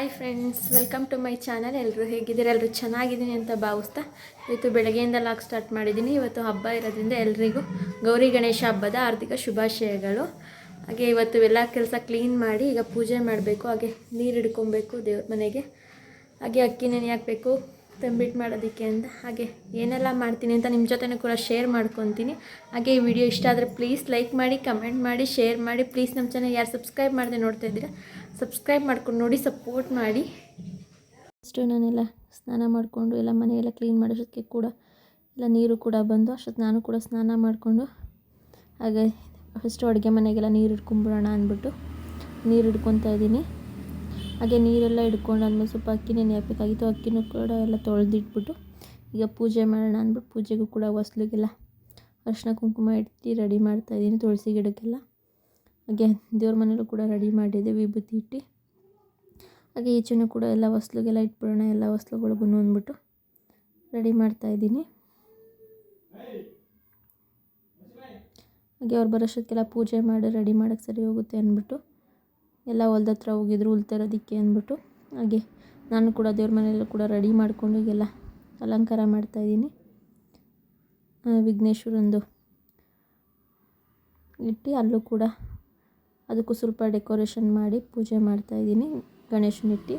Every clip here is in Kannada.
Hi friends welcome to my channel ಎಲ್ಲರೂ ಹೇಗಿದ್ದೀರಾ? ಎಲ್ಲರೂ ಚೆನ್ನಾಗಿದ್ದೀನಿ ಅಂತ ಭಾವಿಸ್ತಾ ಇವತ್ತು ಬೆಳಗ್ಗೆಯಿಂದ ಲಾಗ್ ಸ್ಟಾರ್ಟ್ ಮಾಡಿದ್ದೀನಿ. ಇವತ್ತು ಹಬ್ಬ ಇರೋದ್ರಿಂದ ಎಲ್ಲರಿಗೂ ಗೌರಿ ಗಣೇಶ ಹಬ್ಬದ ಆರ್ಥಿಕ ಶುಭಾಶಯಗಳು. ಹಾಗೆ ಇವತ್ತು ಎಲ್ಲ ಕೆಲಸ ಕ್ಲೀನ್ ಮಾಡಿ ಈಗ ಪೂಜೆ ಮಾಡಬೇಕು, ಹಾಗೆ ನೀರು ಹಿಡ್ಕೊಬೇಕು ದೇವ್ರ ಮನೆಗೆ. ಹಾಗೆ ಅಕ್ಕಿ ನೆನೆ ಹಾಕಬೇಕು ತಂಬಿಟ್ಟು ಮಾಡೋದಕ್ಕೆ ಅಂತ. ಹಾಗೆ ಏನೆಲ್ಲ ಮಾಡ್ತೀನಿ ಅಂತ ನಿಮ್ಮ ಜೊತೆನೂ ಕೂಡ ಶೇರ್ ಮಾಡ್ಕೊತೀನಿ. ಹಾಗೆ ಈ ವಿಡಿಯೋ ಇಷ್ಟ ಆದರೆ ಪ್ಲೀಸ್ ಲೈಕ್ ಮಾಡಿ ಕಮೆಂಟ್ ಮಾಡಿ ಶೇರ್ ಮಾಡಿ. ಪ್ಲೀಸ್ ನಮ್ಮ ಚಾನಲ್ ಯಾರು ಸಬ್ಸ್ಕ್ರೈಬ್ ಮಾಡದೆ ನೋಡ್ತಾ ಇದ್ದೀರಾ ಸಬ್ಸ್ಕ್ರೈಬ್ ಮಾಡ್ಕೊಂಡು ನೋಡಿ ಸಪೋರ್ಟ್ ಮಾಡಿ. ಅಷ್ಟು ನಾನೆಲ್ಲ ಸ್ನಾನ ಮಾಡಿಕೊಂಡು, ಎಲ್ಲ ಮನೆಯೆಲ್ಲ ಕ್ಲೀನ್ ಮಾಡೋಷ್ಟಕ್ಕೆ ಕೂಡ ಎಲ್ಲ ನೀರು ಕೂಡ ಬಂದು ಅಷ್ಟೊತ್ತು ನಾನು ಕೂಡ ಸ್ನಾನ ಮಾಡಿಕೊಂಡು ಹಾಗೆ ಫಸ್ಟು ಅಡುಗೆ ಮನೆಗೆಲ್ಲ ನೀರು ಹಿಡ್ಕೊಂಬಿಡೋಣ ಅಂದ್ಬಿಟ್ಟು ನೀರು ಹಿಡ್ಕೊತಾ ಇದ್ದೀನಿ. ಹಾಗೆ ನೀರೆಲ್ಲ ಹಿಡ್ಕೊಂಡು ಆದ್ಮೇಲೆ ಸ್ವಲ್ಪ ಅಕ್ಕಿ ನೆನೆ ಹಾಕಬೇಕಾಗಿತ್ತು, ಅಕ್ಕಿನೂ ಕೂಡ ಎಲ್ಲ ತೊಳೆದಿಟ್ಬಿಟ್ಟು ಈಗ ಪೂಜೆ ಮಾಡೋಣ ಅಂದ್ಬಿಟ್ಟು ಪೂಜೆಗೂ ಕೂಡ ಹೊಸ್ಲಿಗೆಲ್ಲ ಅರಿಶಿನ ಕುಂಕುಮ ಇಟ್ಟು ರೆಡಿ ಮಾಡ್ತಾಯಿದ್ದೀನಿ ತುಳಸಿ ಗಿಡಕ್ಕೆಲ್ಲ. ಹಾಗೆ ದೇವ್ರ ಮನೇಲೂ ಕೂಡ ರೆಡಿ ಮಾಡಿದ್ದೆ ವಿಭೂತಿ ಇಟ್ಟು. ಹಾಗೆ ಈಚೆನೂ ಕೂಡ ಎಲ್ಲ ವಸ್ತುಗೆಲ್ಲ ಇಟ್ಬಿಡೋಣ, ಎಲ್ಲ ಹೊಸ್ಲುಗಳಿಗೂ ಅಂದ್ಬಿಟ್ಟು ರೆಡಿ ಮಾಡ್ತಾಯಿದ್ದೀನಿ ಹಾಗೆ ಅವ್ರು ಬರೋಷ್ಟಕ್ಕೆಲ್ಲ ಪೂಜೆ ಮಾಡಿ ರೆಡಿ ಮಾಡೋಕ್ಕೆ ಸರಿ ಹೋಗುತ್ತೆ ಅಂದ್ಬಿಟ್ಟು ಎಲ್ಲ ಹೊಲ್ದತ್ರ ಹೋಗಿದ್ರು ಉಳ್ತಿರೋದಕ್ಕೆ ತರೋದಕ್ಕೆ ಅಂದ್ಬಿಟ್ಟು. ಹಾಗೆ ನಾನು ಕೂಡ ದೇವ್ರ ಮನೆಯಲ್ಲೂ ಕೂಡ ರೆಡಿ ಮಾಡಿಕೊಂಡು ಈಗೆಲ್ಲ ಅಲಂಕಾರ ಮಾಡ್ತಾಯಿದ್ದೀನಿ ವಿಘ್ನೇಶ್ವರಂದು ಇಟ್ಟು ಅಲ್ಲೂ ಕೂಡ ಅದಕ್ಕೂ ಸ್ವಲ್ಪ ಡೆಕೋರೇಷನ್ ಮಾಡಿ ಪೂಜೆ ಮಾಡ್ತಾಯಿದ್ದೀನಿ ಗಣೇಶನ ಇಟ್ಟು.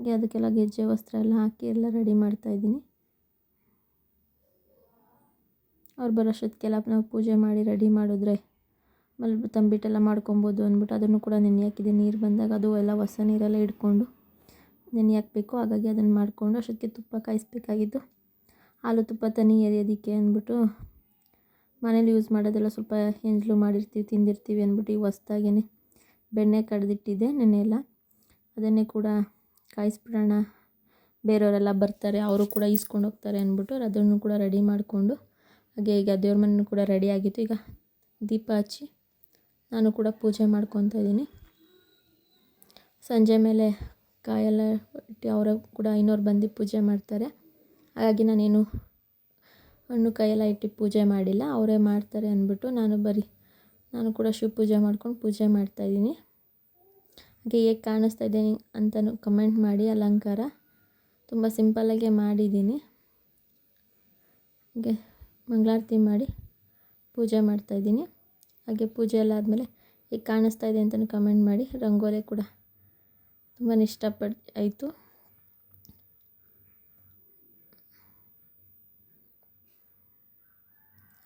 ಹಾಗೆ ಅದಕ್ಕೆಲ್ಲ ಗೆಜ್ಜೆ ವಸ್ತ್ರ ಎಲ್ಲ ಹಾಕಿ ಎಲ್ಲ ರೆಡಿ ಮಾಡ್ತಾಯಿದ್ದೀನಿ ಅವ್ರು ಬರೋಷ್ಟೊತ್ತಿಗೆಲ್ಲ ನಾವು ಪೂಜೆ ಮಾಡಿ ರೆಡಿ ಮಾಡಿದ್ರೆ ಆಮೇಲೆ ತಂಬಿಟ್ಟೆಲ್ಲ ಮಾಡ್ಕೊಬೋದು ಅಂದ್ಬಿಟ್ಟು ಅದನ್ನು ಕೂಡ ನೆನೆ ಹಾಕಿದೆ ನೀರು ಬಂದಾಗ ಅದು ಎಲ್ಲ ಹೊಸ ನೀರೆಲ್ಲ ಇಟ್ಕೊಂಡು ನೆನೆ ಹಾಕಬೇಕು ಹಾಗಾಗಿ ಅದನ್ನು ಮಾಡಿಕೊಂಡು ಅಷ್ಟೊತ್ತಿಗೆ ತುಪ್ಪ ಕಾಯಿಸ್ಬೇಕಾಗಿತ್ತು. ಹಾಲು ತುಪ್ಪ ತನಿ ಎರಿಯೋದಕ್ಕೆ ಅಂದ್ಬಿಟ್ಟು ಮನೇಲಿ ಯೂಸ್ ಮಾಡೋದೆಲ್ಲ ಸ್ವಲ್ಪ ಎಂಜಲು ಮಾಡಿರ್ತೀವಿ, ತಿಂದಿರ್ತೀವಿ ಅಂದ್ಬಿಟ್ಟು ಈಗ ಹೊಸ್ದಾಗೇ ಬೆಣ್ಣೆ ಕಡ್ದಿಟ್ಟಿದ್ದೆ ನೆನೆ ಎಲ್ಲ ಅದನ್ನೇ ಕೂಡ ಕಾಯಿಸ್ಬಿಡೋಣ. ಬೇರೆಯವರೆಲ್ಲ ಬರ್ತಾರೆ, ಅವರು ಕೂಡ ಈಸ್ಕೊಂಡು ಹೋಗ್ತಾರೆ ಅಂದ್ಬಿಟ್ಟು ಅದನ್ನು ಕೂಡ ರೆಡಿ ಮಾಡಿಕೊಂಡು, ಹಾಗೆ ಈಗ ದೇವ್ರ ಮನೆಯೂ ಕೂಡ ರೆಡಿ ಆಗಿತ್ತು. ಈಗ ದೀಪ ಹಚ್ಚಿ ನಾನು ಕೂಡ ಪೂಜೆ ಮಾಡ್ಕೊತಾ ಇದ್ದೀನಿ. ಸಂಜೆ ಮೇಲೆ ಕಾಯೆಲ್ಲ ಇಟ್ಟು ಅವರು ಕೂಡ ಇನ್ನೋರು ಬಂದು ಪೂಜೆ ಮಾಡ್ತಾರೆ. ಹಾಗಾಗಿ ನಾನೇನು ಹಣ್ಣು ಕೈಯೆಲ್ಲ ಇಟ್ಟು ಪೂಜೆ ಮಾಡಿಲ್ಲ. ಅವರೇ ಮಾಡ್ತಾರೆ ಅಂದ್ಬಿಟ್ಟು ನಾನು ಬರೀ, ನಾನು ಕೂಡ ಶಿವ ಪೂಜೆ ಮಾಡ್ಕೊಂಡು ಪೂಜೆ ಮಾಡ್ತಾಯಿದ್ದೀನಿ ಹಾಗೆ ಹೇಗೆ ಕಾಣಿಸ್ತಾ ಇದೆ ಅಂತಲೂ ಕಮೆಂಟ್ ಮಾಡಿ, ಅಲಂಕಾರ ತುಂಬ ಸಿಂಪಲ್ಲಾಗೆ ಮಾಡಿದ್ದೀನಿ. ಹಾಗೆ ಮಂಗಳಾರತಿ ಮಾಡಿ ಪೂಜೆ ಮಾಡ್ತಾಯಿದ್ದೀನಿ ಹಾಗೆ ಪೂಜೆ ಎಲ್ಲ ಆದಮೇಲೆ ಈಗ ಕಾಣಿಸ್ತಾ ಇದೆ ಅಂತಲೂ ಕಮೆಂಟ್ ಮಾಡಿ. ರಂಗೋಲಿ ಕೂಡ ತುಂಬಾ ಇಷ್ಟಪಟ್ಟು ಆಯಿತು.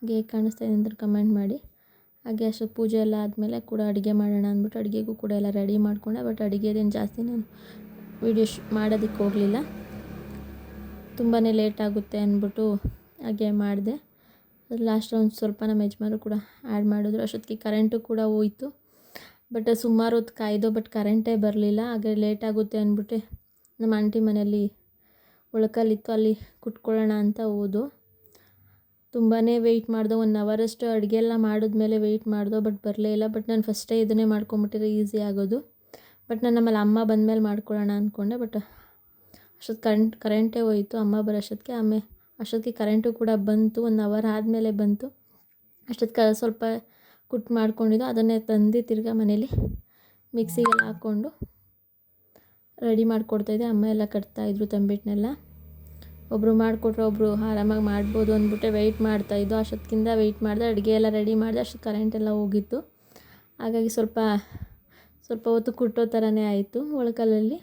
ಹಾಗೆ ಕಾಣಿಸ್ತಾ ಇದೆ ಅಂತ ಕಮೆಂಟ್ ಮಾಡಿ. ಹಾಗೆ ಅಷ್ಟು ಪೂಜೆ ಎಲ್ಲ ಆದಮೇಲೆ ಕೂಡ ಅಡುಗೆ ಮಾಡೋಣ ಅಂದ್ಬಿಟ್ಟು ಅಡುಗೆಗೂ ಕೂಡ ಎಲ್ಲ ರೆಡಿ ಮಾಡಿಕೊಂಡೆ. ಬಟ್ ಅಡುಗೆದೇನು ಜಾಸ್ತಿ ನಾನು ವೀಡಿಯೋ ಶ್ ಮಾಡೋದಕ್ಕೆ ಹೋಗಲಿಲ್ಲ. ತುಂಬಾ ಲೇಟ್ ಆಗುತ್ತೆ ಅಂದ್ಬಿಟ್ಟು ಹಾಗೆ ಮಾಡಿದೆ. ಲಾಸ್ಟ್ ಒಂದು ಸ್ವಲ್ಪ ನಮ್ಮ ಯಜಮಾನರು ಕೂಡ ಆ್ಯಡ್ ಮಾಡಿದ್ರು. ಅಷ್ಟೊತ್ತಿಗೆ ಕರೆಂಟು ಕೂಡ ಹೋಯಿತು. ಬಟ್ ಸುಮಾರು ಹೊತ್ತು ಕಾಯ್ದೋ ಬಟ್ ಕರೆಂಟೇ ಬರಲಿಲ್ಲ. ಹಾಗೆ ಲೇಟ್ ಆಗುತ್ತೆ ಅಂದ್ಬಿಟ್ಟು ನಮ್ಮ ಆಂಟಿ ಮನೆಯಲ್ಲಿ ಒಳಕಲ್ಲಿತ್ತು. ಅಲ್ಲಿ ಕುಟ್ಕೊಳ್ಳೋಣ ಅಂತ ಹೋದೋ ತುಂಬಾ ವೆಯ್ಟ್ ಮಾಡ್ದೋ. ಒನ್ ಅವರಷ್ಟು ಅಡುಗೆ ಎಲ್ಲ ಮಾಡಿದ್ಮೇಲೆ ವೆಯ್ಟ್ ಮಾಡ್ದೋ ಬಟ್ ಬರಲೇ ಇಲ್ಲ. ಬಟ್ ನಾನು ಫಸ್ಟೇ ಇದನ್ನೇ ಮಾಡ್ಕೊಂಬಿಟ್ಟಿದ್ರೆ ಈಸಿ ಆಗೋದು. ಬಟ್ ನಾನು ನಮ್ಮಲ್ಲಿ ಅಮ್ಮ ಬಂದಮೇಲೆ ಮಾಡ್ಕೊಳ್ಳೋಣ ಅಂದ್ಕೊಂಡೆ ಬಟ್ ಅಷ್ಟೊತ್ತು ಕರೆಂಟ್ ಕರೆಂಟೇ ಹೋಯಿತು. ಅಮ್ಮ ಬರೋಷ್ಟೊತ್ತಿಗೆ ಆಮೇಲೆ ಅಷ್ಟೊತ್ತಿಗೆ ಕರೆಂಟು ಕೂಡ ಬಂತು. ಒನ್ ಅವರ್ ಆದಮೇಲೆ ಬಂತು. ಅಷ್ಟೊತ್ತಿಗೆ ಸ್ವಲ್ಪ ಕುಟ್ ಮಾಡ್ಕೊಂಡಿದ್ದು. ಅದನ್ನೇ ತಂದು ತಿರ್ಗಾ ಮನೇಲಿ ಮಿಕ್ಸಿಗೆಲ್ಲ ಹಾಕ್ಕೊಂಡು ರೆಡಿ ಮಾಡಿಕೊಡ್ತಾಯಿದ್ದೆ ಅಮ್ಮ ಎಲ್ಲ ಕಟ್ತಾಯಿದ್ರು ತಂಬಿಟ್ಟನ್ನೆಲ್ಲ ಒಬ್ಬರು ಮಾಡಿಕೊಟ್ರೆ ಒಬ್ಬರು ಆರಾಮಾಗಿ ಮಾಡ್ಬೋದು ಅಂದ್ಬಿಟ್ಟು ವೆಯ್ಟ್ ಮಾಡ್ತಾಯಿದ್ದು ಅಷ್ಟೊತ್ತಿಂದ ವೆಯ್ಟ್ ಮಾಡಿದೆ, ಅಡುಗೆ ಎಲ್ಲ ರೆಡಿ ಮಾಡಿದೆ ಅಷ್ಟು ಕರೆಂಟೆಲ್ಲ ಹೋಗಿತ್ತು. ಹಾಗಾಗಿ ಸ್ವಲ್ಪ ಸ್ವಲ್ಪ ಹೊತ್ತು ಕುಟ್ಟೋ ಥರನೇ ಆಯಿತು ಒಳಕಲ್ಲಲ್ಲಿ.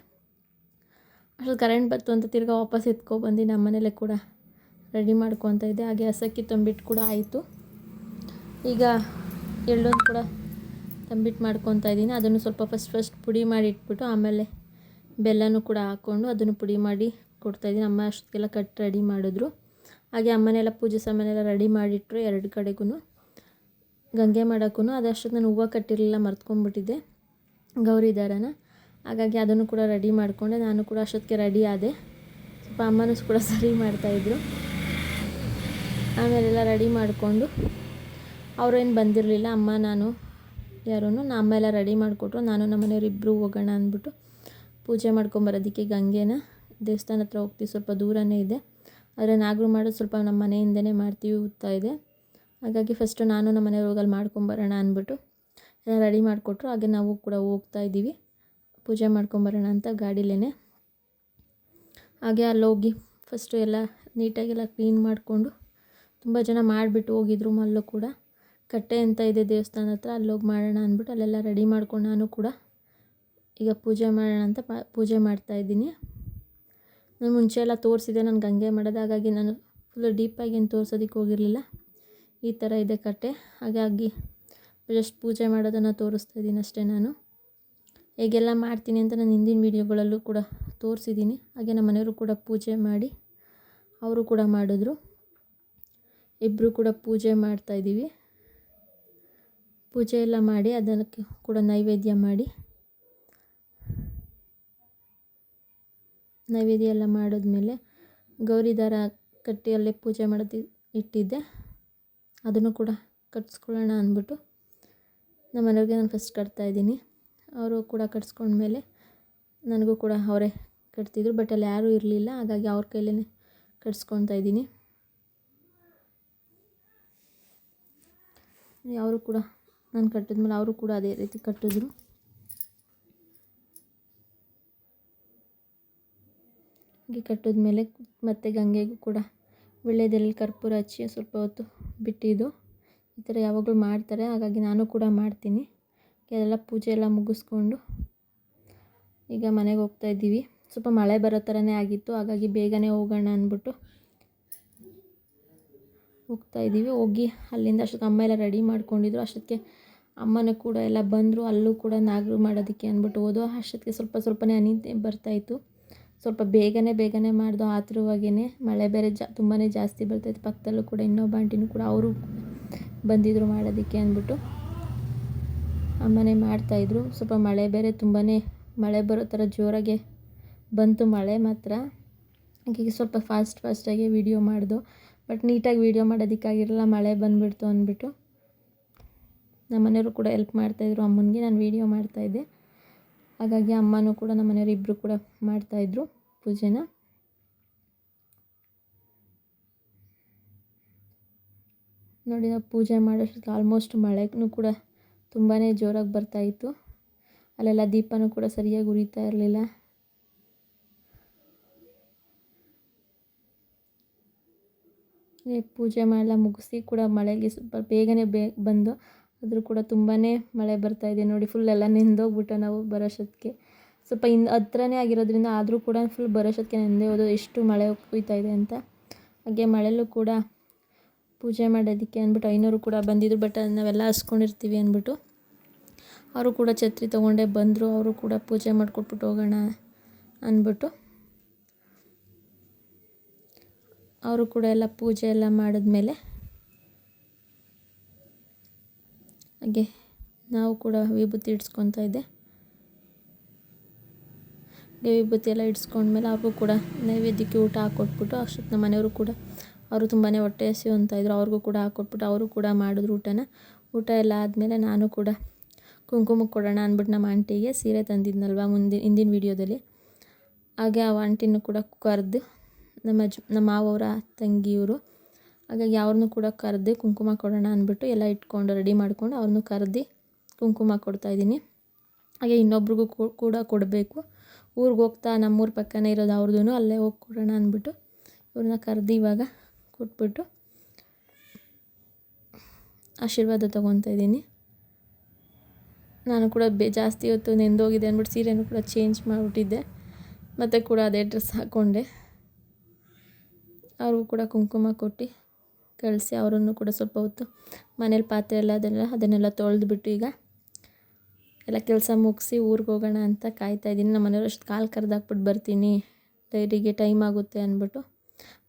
ಅಷ್ಟು ಕರೆಂಟ್ ಬಂತು ಅಂತ ತಿರ್ಗಿ ವಾಪಸ್ ಎತ್ಕೊಬಂದು ನಮ್ಮ ಮನೇಲೆ ಕೂಡ ರೆಡಿ ಮಾಡ್ಕೊತಾ ಇದ್ದೆ. ಹಾಗೆ ಹಸಕ್ಕಿ ತಂಬಿಟ್ಟು ಕೂಡ ಆಯಿತು. ಈಗ ಎಳ್ಳೊಂದು ಕೂಡ ತಂಬಿಟ್ಟು ಮಾಡ್ಕೊತಾ ಇದ್ದೀನಿ. ಅದನ್ನು ಸ್ವಲ್ಪ ಫಸ್ಟ್ ಫಸ್ಟ್ ಪುಡಿ ಮಾಡಿ ಇಟ್ಬಿಟ್ಟು ಆಮೇಲೆ ಬೆಲ್ಲನೂ ಕೂಡ ಹಾಕ್ಕೊಂಡು ಅದನ್ನು ಪುಡಿ ಮಾಡಿ ಕೊಡ್ತಾಯಿದ್ದೀನಿ. ಅಮ್ಮ ಅಷ್ಟಕ್ಕೆಲ್ಲ ಕಟ್ ರೆಡಿ ಮಾಡಿದ್ರು. ಹಾಗೆ ಅಮ್ಮನೆಲ್ಲ ಪೂಜೆ ಸಾಮಾನೆಲ್ಲ ರೆಡಿ ಮಾಡಿಟ್ರು ಎರಡು ಕಡೆಗೂ ಗಂಗೆ ಮಾಡೋಕ್ಕೂ ಅದಷ್ಟೊತ್ತು ನಾನು ಹೂವು ಕಟ್ಟಿರಲಿಲ್ಲ, ಮರ್ತ್ಕೊಂಡ್ಬಿಟ್ಟಿದ್ದೆ. ಗೌರಿ ದಾರನ ಹಾಗಾಗಿ ಅದನ್ನು ಕೂಡ ರೆಡಿ ಮಾಡಿಕೊಂಡೆ. ನಾನು ಕೂಡ ಅಷ್ಟೊತ್ತಿಗೆ ರೆಡಿ ಆದೆ. ಸ್ವಲ್ಪ ಅಮ್ಮನೂ ಕೂಡ ಸರಿ ಮಾಡ್ತಾಯಿದ್ರು. ಆಮೇಲೆಲ್ಲ ರೆಡಿ ಮಾಡಿಕೊಂಡು ಅವರೇನು ಬಂದಿರಲಿಲ್ಲ, ಅಮ್ಮ, ನಾನು ಯಾರೂ ಅಮ್ಮ ಎಲ್ಲ ರೆಡಿ ಮಾಡಿಕೊಟ್ರು. ನಾನು ನಮ್ಮ ಮನೆಯವ್ರು ಇಬ್ಬರು ಹೋಗೋಣ ಅಂದ್ಬಿಟ್ಟು ಪೂಜೆ ಮಾಡ್ಕೊಂಬರೋದಕ್ಕೆ ಗಂಗೆನ. ದೇವಸ್ಥಾನ ಹತ್ರ ಹೋಗ್ತೀವಿ. ಸ್ವಲ್ಪ ದೂರನೇ ಇದೆ. ಆದರೆ ನಾಗರು ಮಾಡೋದು ಸ್ವಲ್ಪ ನಮ್ಮ ಮನೆಯಿಂದನೇ ಮಾಡ್ತೀವಿ ಹೋಗ್ತಾ ಇದೆ. ಹಾಗಾಗಿ ಫಸ್ಟು ನಾನು ನಮ್ಮ ಮನೆಯವ್ರು ಹೋಗಲ್ಲಿ ಮಾಡ್ಕೊಂಬರೋಣ ಅಂದ್ಬಿಟ್ಟು ಎಲ್ಲ ರೆಡಿ ಮಾಡಿಕೊಟ್ರು. ಹಾಗೆ ನಾವು ಕೂಡ ಹೋಗ್ತಾ ಇದ್ದೀವಿ. ಪೂಜೆ ಮಾಡ್ಕೊಂಬರೋಣ ಅಂತ ಗಾಡಿಲೇ ಹಾಗೆ ಅಲ್ಲೋಗಿ ಫಸ್ಟು ಎಲ್ಲ ನೀಟಾಗೆಲ್ಲ ಕ್ಲೀನ್ ಮಾಡಿಕೊಂಡು ತುಂಬ ಜನ ಮಾಡಿಬಿಟ್ಟು ಹೋಗಿದ್ರು ಅಲ್ಲೂ ಕೂಡ. ಕಟ್ಟೆ ಅಂತ ಇದೆ ದೇವಸ್ಥಾನ ಹತ್ರ. ಅಲ್ಲಿ ಹೋಗಿ ಮಾಡೋಣ ಅಂದ್ಬಿಟ್ಟು ಅಲ್ಲೆಲ್ಲ ರೆಡಿ ಮಾಡ್ಕೊಂಡು ನಾನು ಕೂಡ ಈಗ ಪೂಜೆ ಮಾಡೋಣ ಅಂತ ಪೂಜೆ ಮಾಡ್ತಾಯಿದ್ದೀನಿ ನಾನು ಮುಂಚೆ ಎಲ್ಲ ತೋರಿಸಿದೆ ನನಗೆ ಹಂಗೆ ಮಾಡೋದು ಹಾಗಾಗಿ ನಾನು ಫುಲ್ ಡೀಪಾಗಿ ಏನು ತೋರಿಸೋದಕ್ಕೆ ಹೋಗಿರಲಿಲ್ಲ. ಈ ಥರ ಇದೆ ಕಟ್ಟೆ. ಹಾಗಾಗಿ ಜಸ್ಟ್ ಪೂಜೆ ಮಾಡೋದನ್ನು ತೋರಿಸ್ತಾ ಇದ್ದೀನಿ ಅಷ್ಟೇ ನಾನು. ಹೇಗೆಲ್ಲ ಮಾಡ್ತೀನಿ ಅಂತ ನಾನು ಹಿಂದಿನ ವೀಡಿಯೋಗಳಲ್ಲೂ ಕೂಡ ತೋರಿಸಿದ್ದೀನಿ. ಹಾಗೆ ನಮ್ಮ ಮನೆಯವರು ಕೂಡ ಪೂಜೆ ಮಾಡಿ, ಅವರು ಕೂಡ ಮಾಡಿದ್ರು. ಇಬ್ಬರು ಕೂಡ ಪೂಜೆ ಮಾಡ್ತಾಯಿದ್ದೀವಿ ಪೂಜೆ ಎಲ್ಲ ಮಾಡಿ ಅದಕ್ಕೆ ಕೂಡ ನೈವೇದ್ಯ ಮಾಡಿ. ನೈವೇದ್ಯ ಎಲ್ಲ ಮಾಡಿದ್ಮೇಲೆ ಗೌರಿ ದಾರ ಕಟ್ಟಿ ಅಲ್ಲೇ ಪೂಜೆ ಮಾಡೋದು ಇಟ್ಟಿದ್ದೆ. ಅದನ್ನು ಕೂಡ ಕಟ್ಸ್ಕೊಳ್ಳೋಣ ಅಂದ್ಬಿಟ್ಟು ನಮ್ಮ ಮನೆಯವ್ರಿಗೆ ನಾನು ಫಸ್ಟ್ ಕಟ್ತಾಯಿದ್ದೀನಿ ಅವರು ಕೂಡ ಕಟ್ಸ್ಕೊಂಡ್ಮೇಲೆ ನನಗೂ ಕೂಡ ಅವರೇ ಕಟ್ತಿದ್ರು. ಬಟ್ ಅಲ್ಲಿ ಯಾರೂ ಇರಲಿಲ್ಲ. ಹಾಗಾಗಿ ಅವ್ರ ಕೈಲೇ ಕಟ್ಸ್ಕೊತಾ ಇದ್ದೀನಿ. ಅವರು ಕೂಡ ನಾನು ಕಟ್ಟಿದ್ಮೇಲೆ ಅವರು ಕೂಡ ಅದೇ ರೀತಿ ಕಟ್ಟಿದ್ರು. ಹಾಗೆ ಕಟ್ಟಿದ್ಮೇಲೆ ಮತ್ತೆ ಗಂಗೆಗೂ ಕೂಡ ವೀಳ್ಯದೆಲೆ ಕರ್ಪೂರ ಹಚ್ಚಿ ಸ್ವಲ್ಪ ಹೊತ್ತು ಬಿಟ್ಟಿದ್ದು. ಈ ಥರ ಯಾವಾಗಲೂ ಮಾಡ್ತಾರೆ. ಹಾಗಾಗಿ ನಾನು ಕೂಡ ಮಾಡ್ತೀನಿ. ಎಲ್ಲ ಪೂಜೆ ಎಲ್ಲ ಮುಗಿಸ್ಕೊಂಡು ಈಗ ಮನೆಗೆ ಹೋಗ್ತಾ ಇದ್ದೀವಿ. ಸ್ವಲ್ಪ ಮಳೆ ಬರೋ ಥರನೇ ಆಗಿತ್ತು. ಹಾಗಾಗಿ ಬೇಗನೆ ಹೋಗೋಣ ಅಂದ್ಬಿಟ್ಟು ಹೋಗ್ತಾ ಇದ್ದೀವಿ. ಹೋಗಿ ಅಲ್ಲಿಂದ ಅಷ್ಟೊತ್ತು ಅಮ್ಮ ಎಲ್ಲ ರೆಡಿ ಮಾಡ್ಕೊಂಡಿದ್ರು. ಅಷ್ಟೊತ್ತಿಗೆ ಅಮ್ಮನ ಕೂಡ ಎಲ್ಲ ಬಂದರು. ಅಲ್ಲೂ ಕೂಡ ನಾಗರು ಮಾಡೋದಕ್ಕೆ ಅಂದ್ಬಿಟ್ಟು ಹೋದೋ ಅಷ್ಟೊತ್ತಿಗೆ ಸ್ವಲ್ಪ ಸ್ವಲ್ಪನೇ ಅನಿದ್ದೆ ಬರ್ತಾಯಿತ್ತು ಸ್ವಲ್ಪ ಬೇಗನೆ ಬೇಗನೆ ಮಾಡ್ದೋ ಆತುರವಾಗೇ ಮಳೆ ಬೇರೆ ಜಾ ತುಂಬಾ ಜಾಸ್ತಿ ಬರ್ತೈತೆ. ಪಕ್ಕದಲ್ಲೂ ಕೂಡ ಇನ್ನೊಬ್ಬ ಆಂಟಿನೂ ಕೂಡ ಅವರು ಬಂದಿದ್ದರು ಮಾಡೋದಕ್ಕೆ ಅಂದ್ಬಿಟ್ಟು ಅಮ್ಮನೇ ಮಾಡ್ತಾಯಿದ್ರು ಸ್ವಲ್ಪ ಮಳೆ ಬೇರೆ ತುಂಬಾ ಮಳೆ ಬರೋ ಥರ ಜೋರಾಗೆ ಬಂತು ಮಳೆ ಮಾತ್ರ. ಹಾಗಾಗಿ ಸ್ವಲ್ಪ ಫಾಸ್ಟ್ ಫಾಸ್ಟಾಗಿ ವೀಡಿಯೋ ಮಾಡಿದೋ, ಬಟ್ ನೀಟಾಗಿ ವೀಡಿಯೋ ಮಾಡೋದಕ್ಕಾಗಿರಲ್ಲ, ಮಳೆ ಬಂದುಬಿಡ್ತು ಅಂದ್ಬಿಟ್ಟು ನಮ್ಮನೆಯವರು ಕೂಡ ಎಲ್ಪ್ ಮಾಡ್ತಾಯಿದ್ರು ಅಮ್ಮನಿಗೆ ನಾನು ವೀಡಿಯೋ ಮಾಡ್ತಾಯಿದ್ದೆ ಹಾಗಾಗಿ ಅಮ್ಮನೂ ಕೂಡ ನಮ್ಮ ಮನೆಯವರು ಇಬ್ಬರು ಕೂಡ ಮಾಡ್ತಾಯಿದ್ರು ಪೂಜೆನ. ನೋಡಿ, ನಾವು ಪೂಜೆ ಮಾಡೋಷ್ಟಕ್ಕೆ ಆಲ್ಮೋಸ್ಟ್ ಮಳೆನೂ ಕೂಡ ತುಂಬಾ ಜೋರಾಗಿ ಬರ್ತಾಯಿತ್ತು ಅಲ್ಲೆಲ್ಲ ದೀಪನೂ ಕೂಡ ಸರಿಯಾಗಿ ಉರಿತಾ ಇರಲಿಲ್ಲ. ಪೂಜೆ ಮಾಡಲ್ಲ ಮುಗಿಸಿ ಕೂಡ ಮಳೆಗೆ ಸ್ವಲ್ಪ ಬೇಗನೆ ಬೇ ಬಂದು ಆದರೂ ಕೂಡ ತುಂಬಾ ಮಳೆ ಬರ್ತಾ ಇದೆ. ನೋಡಿ ಫುಲ್ ಎಲ್ಲ ನೆಂದೋಗ್ಬಿಟ್ಟು ನಾವು ಬರೋಷ್ಟೊತ್ತಿಗೆ ಸ್ವಲ್ಪ ಇನ್ನು ಹತ್ರನೇ ಆಗಿರೋದ್ರಿಂದ ಆದರೂ ಕೂಡ ಫುಲ್ ಬರೋಷ್ಟೊತ್ತಿಗೆ ನೆಂದೇ ಹೋದು ಎಷ್ಟು ಮಳೆ ಹೋಗ್ತಾ ಇದೆ ಅಂತ. ಹಾಗೆ ಮಳೆಯಲ್ಲೂ ಕೂಡ ಪೂಜೆ ಮಾಡೋದಕ್ಕೆ ಅಂದ್ಬಿಟ್ಟು ಐನೂರು ಕೂಡ ಬಂದಿದ್ರು ಬಟ್ ನಾವೆಲ್ಲ ಹಸ್ಕೊಂಡಿರ್ತೀವಿ ಅಂದ್ಬಿಟ್ಟು. ಅವರು ಕೂಡ ಛತ್ರಿ ತೊಗೊಂಡೇ ಬಂದರು, ಅವರು ಕೂಡ ಪೂಜೆ ಮಾಡಿಕೊಟ್ಬಿಟ್ಟು ಹೋಗೋಣ ಅಂದ್ಬಿಟ್ಟು. ಅವರು ಕೂಡ ಎಲ್ಲ ಪೂಜೆ ಎಲ್ಲ ಮಾಡಿದ್ಮೇಲೆ ಹಾಗೆ ನಾವು ಕೂಡ ವಿಭೂತಿ ಇಡ್ಸ್ಕೊತಾ ಇದ್ದೆ ವಿಭೂತಿ ಎಲ್ಲ ಇಡ್ಸ್ಕೊಂಡ್ಮೇಲೆ ಅವ್ರಿಗೂ ಕೂಡ ನೈವೇದ್ಯಕ್ಕೆ ಊಟ ಹಾಕ್ಕೊಟ್ಬಿಟ್ಟು ಅಷ್ಟೊತ್ತು ನಮ್ಮ ಮನೆಯವರು ಕೂಡ ಅವರು ತುಂಬಾ ಹೊಟ್ಟೆ ಹಸಿವು ಅಂತ ಇದ್ರು. ಅವ್ರಿಗೂ ಕೂಡ ಹಾಕ್ಕೊಟ್ಬಿಟ್ಟು ಅವರು ಕೂಡ ಮಾಡಿದ್ರು ಊಟನ. ಊಟ ಎಲ್ಲ ಆದಮೇಲೆ ನಾನು ಕೂಡ ಕುಂಕುಮಕ್ಕೆ ಕೊಡೋಣ ಅಂದ್ಬಿಟ್ಟು ನಮ್ಮ ಆಂಟಿಗೆ ಸೀರೆ ತಂದಿದ್ನಲ್ವ ಮುಂದಿನ, ಹಿಂದಿನ ವೀಡಿಯೋದಲ್ಲಿ. ಹಾಗೆ ಆ ಆಂಟಿನೂ ಕೂಡ ಕರೆದು ನಮ್ಮ ಅಜ್ ನಮ್ಮ ಮಾವವರ ತಂಗಿಯವರು ಹಾಗಾಗಿ ಅವ್ರನ್ನೂ ಕೂಡ ಕರೆದು ಕುಂಕುಮ ಕೊಡೋಣ ಅಂದ್ಬಿಟ್ಟು ಎಲ್ಲ ಇಟ್ಕೊಂಡು ರೆಡಿ ಮಾಡ್ಕೊಂಡು ಅವ್ರನ್ನೂ ಕರೆದು ಕುಂಕುಮ ಕೊಡ್ತಾಯಿದ್ದೀನಿ ಹಾಗೆ ಇನ್ನೊಬ್ರಿಗೂ ಕೂಡ ಕೊಡಬೇಕು. ಊರಿಗೆ ಹೋಗ್ತಾ ನಮ್ಮೂರ ಪಕ್ಕನೇ ಇರೋದು ಅವ್ರದ್ದು ಅಲ್ಲೇ ಹೋಗಿ ಕೊಡೋಣ ಅಂದ್ಬಿಟ್ಟು ಇವ್ರನ್ನ ಕರೆದು ಇವಾಗ ಕೊಟ್ಬಿಟ್ಟು ಆಶೀರ್ವಾದ ತೊಗೊತಾ ಇದ್ದೀನಿ. ನಾನು ಕೂಡ ಬೇ, ಜಾಸ್ತಿ ಹೊತ್ತು ನೆಂದೋಗಿದೆ ಅಂದ್ಬಿಟ್ಟು ಸೀರೆನೂ ಕೂಡ ಚೇಂಜ್ ಮಾಡಿಬಿಟ್ಟಿದ್ದೆ. ಮತ್ತು ಕೂಡ ಅದೇ ಡ್ರೆಸ್ ಹಾಕ್ಕೊಂಡೆ ಅವ್ರಿಗೂ ಕೂಡ ಕುಂಕುಮ ಕೊಟ್ಟು ಕಳಿಸಿ ಅವರನ್ನು ಕೂಡ ಸ್ವಲ್ಪ ಹೊತ್ತು ಮನೇಲಿ ಪಾತ್ರೆ ಎಲ್ಲ ಅದೆಲ್ಲ ಅದನ್ನೆಲ್ಲ ತೊಳೆದ್ಬಿಟ್ಟು ಈಗ ಎಲ್ಲ ಕೆಲಸ ಮುಗಿಸಿ ಊರಿಗೆ ಹೋಗೋಣ ಅಂತ ಕಾಯ್ತಾ ಇದ್ದೀನಿ. ನಮ್ಮ ಮನೆಯವ್ರು ಅಷ್ಟು ಕಾಲು ಕರೆದಾಕ್ಬಿಟ್ಟು ಬರ್ತೀನಿ. ಡೈರಿಗೆ ಟೈಮ್ ಆಗುತ್ತೆ ಅಂದ್ಬಿಟ್ಟು.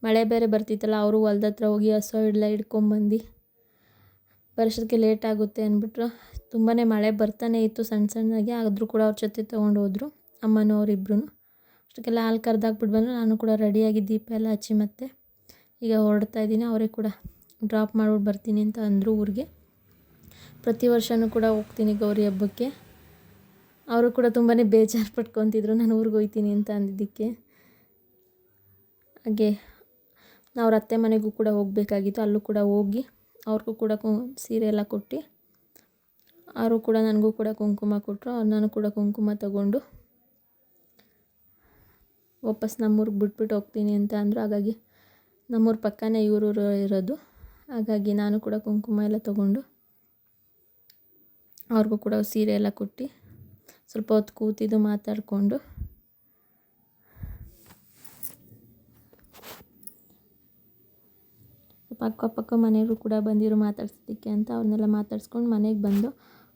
ಮಳೆ ಬೇರೆ ಬರ್ತಿತ್ತಲ್ಲ, ಅವರು ಹೊಲ್ದ ಹತ್ರ ಹೋಗಿ ಹಸು ಎಲ್ಲ ಹಿಡ್ಕೊಂಬಂದು ಬರೋಷ್ಟಕ್ಕೆ ಲೇಟ್ ಆಗುತ್ತೆ ಅಂದ್ಬಿಟ್ರು. ತುಂಬಾ ಮಳೆ ಬರ್ತಾನೆ ಇತ್ತು ಸಣ್ಣ ಸಣ್ಣದಾಗಿ, ಆದರೂ ಕೂಡ ಅವ್ರ ಜೊತೆ ತೊಗೊಂಡು ಹೋದರು ಅಮ್ಮನೂ ಅವರಿಬ್ರು ಅಷ್ಟಕ್ಕೆಲ್ಲ ಹಾಲು ಕರೆದಾಕ್ಬಿಟ್ಟು ಬಂದರು. ನಾನು ಕೂಡ ರೆಡಿಯಾಗಿ ದೀಪ ಎಲ್ಲ ಹಚ್ಚಿ ಮತ್ತೆ ಈಗ ಹೊರಡ್ತಾ ಇದ್ದೀನಿ. ಅವರೇ ಕೂಡ ಡ್ರಾಪ್ ಮಾಡ್ಬಿಟ್ಟು ಬರ್ತೀನಿ ಅಂತ ಅಂದರು ಊರಿಗೆ. ಪ್ರತಿ ವರ್ಷವೂ ಕೂಡ ಹೋಗ್ತೀನಿ ಗೌರಿ ಹಬ್ಬಕ್ಕೆ. ಅವರು ಕೂಡ ತುಂಬಾ ಬೇಜಾರು ಪಟ್ಕೊತಿದ್ರು. ನಾನು ಊರಿಗೆ ಹೋಗ್ತೀನಿ ಅಂತ ಅಂದಿದ್ದಕ್ಕೆ. ಹಾಗೆ ಅವ್ರ ಅತ್ತೆ ಮನೆಗೂ ಕೂಡ ಹೋಗಬೇಕಾಗಿತ್ತು. ಅಲ್ಲೂ ಕೂಡ ಹೋಗಿ ಅವ್ರಿಗೂ ಕೂಡ ಕು ಸೀರೆ ಎಲ್ಲ ಕೊಟ್ಟು, ಅವರು ಕೂಡ ನನಗೂ ಕೂಡ ಕುಂಕುಮ ಕೊಟ್ಟರು ನಾನು ಕೂಡ ಕುಂಕುಮ ತಗೊಂಡು ವಾಪಸ್ ನಮ್ಮೂರಿಗೆ ಬಿಟ್ಬಿಟ್ಟು ಹೋಗ್ತೀನಿ ಅಂತ ಅಂದರು. ಹಾಗಾಗಿ ನಮ್ಮೂರ ಪಕ್ಕನೇ ಇವರೂರು ಇರೋದು. ಹಾಗಾಗಿ ನಾನು ಕೂಡ ಕುಂಕುಮ ಎಲ್ಲ ತೊಗೊಂಡು ಅವ್ರಿಗೂ ಕೂಡ ಸೀರೆ ಎಲ್ಲ ಕೊಟ್ಟು ಸ್ವಲ್ಪ ಹೊತ್ತು ಕೂತಿದ್ದು ಮಾತಾಡಿಕೊಂಡು ಸ್ವಲ್ಪ ಅಕ್ಕಪಕ್ಕ ಮನೆಯವರು ಕೂಡ ಬಂದಿರು ಮಾತಾಡ್ಸೋದಕ್ಕೆ ಅಂತ ಅವ್ರನ್ನೆಲ್ಲ ಮಾತಾಡ್ಸ್ಕೊಂಡು ಮನೆಗೆ ಬಂದು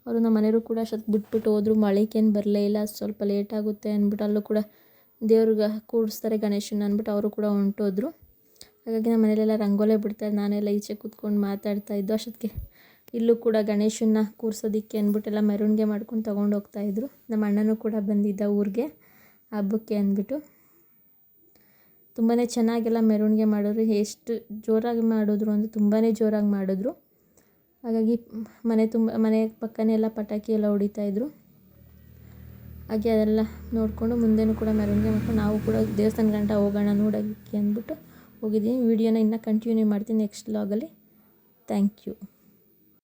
ಅವರು ನಮ್ಮ ಮನೆಯವರು ಕೂಡ ಅಷ್ಟೊತ್ತು ಬಿಟ್ಬಿಟ್ಟು ಹೋದ್ರು. ಮಳೆಗೇನು ಬರಲೇ ಇಲ್ಲ ಸ್ವಲ್ಪ ಲೇಟ್ ಆಗುತ್ತೆ ಅಂದ್ಬಿಟ್ಟು ಅಲ್ಲೂ ಕೂಡ ದೇವ್ರಿಗೆ ಕೂಡಿಸ್ತಾರೆ ಗಣೇಶನ ಅಂದ್ಬಿಟ್ಟು ಅವರು ಕೂಡ ಹೊಂಟೋದ್ರು. ಹಾಗಾಗಿ ನಮ್ಮ ಮನೇಲೆಲ್ಲ ರಂಗೋಲೆ ಬಿಡ್ತಾರೆ. ನಾನೆಲ್ಲ ಈಚೆ ಕೂತ್ಕೊಂಡು ಮಾತಾಡ್ತಾ ಇದ್ದು ಅಷ್ಟೊತ್ತಿಗೆ. ಇಲ್ಲೂ ಕೂಡ ಗಣೇಶನ್ನ ಕೂರಿಸೋದಕ್ಕೆ ಅಂದ್ಬಿಟ್ಟೆಲ್ಲ ಮೆರವಣಿಗೆ ಮಾಡ್ಕೊಂಡು ತೊಗೊಂಡು ಹೋಗ್ತಾಯಿದ್ರು ನಮ್ಮ ಅಣ್ಣನೂ ಕೂಡ ಬಂದಿದ್ದ ಊರಿಗೆ ಹಬ್ಬಕ್ಕೆ ಅಂದ್ಬಿಟ್ಟು. ತುಂಬಾ ಚೆನ್ನಾಗೆಲ್ಲ ಮೆರವಣಿಗೆ ಮಾಡಿದ್ರು. ಎಷ್ಟು ಜೋರಾಗಿ ಮಾಡಿದ್ರು ಅಂದರೆ ತುಂಬಾ ಜೋರಾಗಿ ಮಾಡಿದ್ರು. ಹಾಗಾಗಿ ಮನೆ ತುಂಬ, ಮನೆ ಪಕ್ಕನೇ ಎಲ್ಲ ಪಟಾಕಿ ಎಲ್ಲ ಹೊಡಿತಾಯಿದ್ರು ಹಾಗೆ ಅದೆಲ್ಲ ನೋಡಿಕೊಂಡು ಮುಂದೆನೂ ಕೂಡ ಮೆರವಣಿಗೆ ಮಾಡ್ಕೊಂಡು ನಾವು ಕೂಡ ದೇವಸ್ಥಾನ ಗಂಟ ಹೋಗೋಣ ನೋಡೋದಕ್ಕೆ ಅಂದ್ಬಿಟ್ಟು ಹೋಗಿದ್ದೀನಿ. ವೀಡಿಯೋನ ಇನ್ನೂ ಕಂಟಿನ್ಯೂ ಮಾಡ್ತೀನಿ ನೆಕ್ಸ್ಟ್ ಲಾಗಲ್ಲಿ ಥ್ಯಾಂಕ್ ಯು